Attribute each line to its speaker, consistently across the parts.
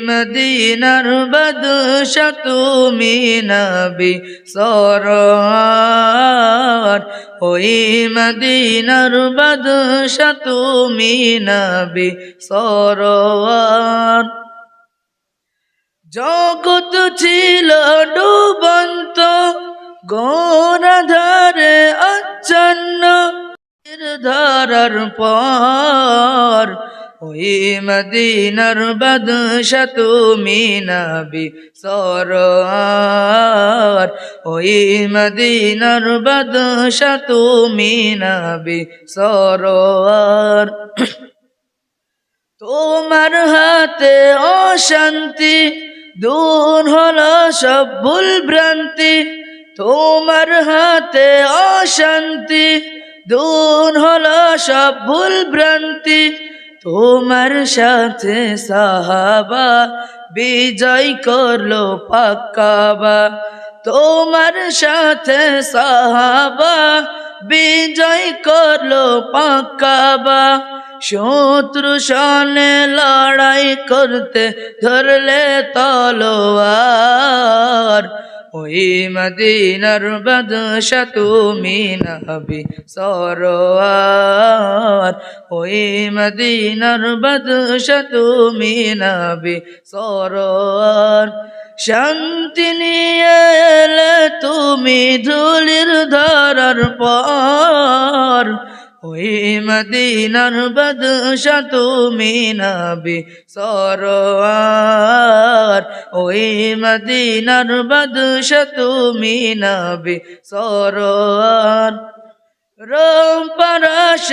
Speaker 1: মদিনার বাদশা তুমি নবী সরোয়ার। ওই মদিনার বাদশা তুমি নবী সরোয়ার। জগৎ ছিল ডুবন্ত গৌরধারে আচ্ছন্ন ধারার পর ওই মদিনার বাদশা তুমি নবী সরোয়ার। ওই মদিনার বাদশা তুমি নবী সরোয়ার। তোমার হাতে অশান্তি দূর হলো সব ভুল ভ্রান্তি তোমার হাতে অশান্তি দূর হলো সব ভুল ভ্রান্তি তোমার সাথে সাহাবা, বিজয় করল পাক্কাবা। তোমার সাথে সাহাবা, বিজয় করল পাক্কাবা। শত্রু সনে লড়াই করতে ধরলে তলোয়ার ওই মদিনার বাদশা তুমি নবী সরোয়ার। ওই মদিনার বাদশা তুমি নবী সরোয়ার। শান্তি নিয়ে তুমি ধুলির ধরার পর ওই মদিনার বাদশা তুমি নবী সরোয়ার। ওই মদিনার বাদশা তুমি নবী সরোয়ার। রোম পরাশ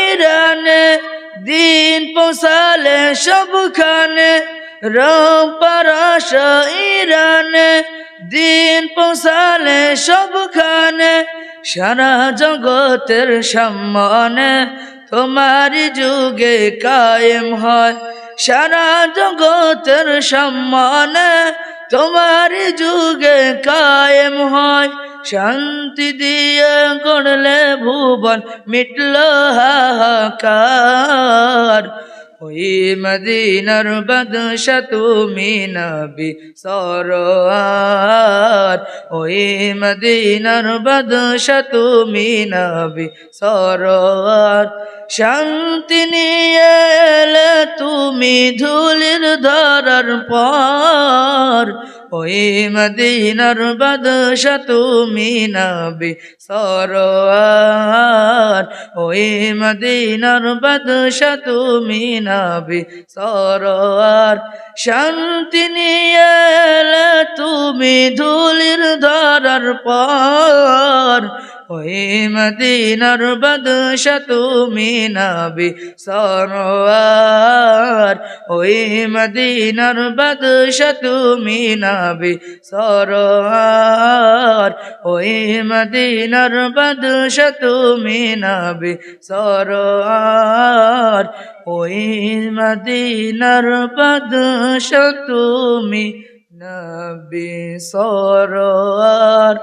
Speaker 1: ইরানে দিন পোষালে সবখানে। রোম পরাশ ইরানে দিন পোষালে সবখানে। সারা জগতের সম্মানে তোমার যুগে কায়েম হয়। সারা জগতের সম্মানে তোমার যুগে কায়েম হয়। শান্তি দিয়ে গড়লে ভুবন মিটল হাহাকার। ওই মদিনার বাদশা তুমি নবী সরোয়ার। ওই মদিনার বাদশা তুমি নবী সরোয়ার। শান্তি নিয়ে তুমি ধুলির ধরার পর ওই মদিনার বাদশা তুমি নবি সরোয়ার। ওই মদিনার বাদশা তুমি নবি সরোয়ার। শান্তি নিয়ে তুমি ধুলির ধরার পর ওই মদিনার বাদশা তুমি নবী সরোয়ার। ওই মদিনার বাদশা তুমি নবী সরোয়ার। ওই মদিনার বাদশা তুমি নবী সরোয়ার। ওই মদিনার বাদশা তুমি নবী সরোয়ার।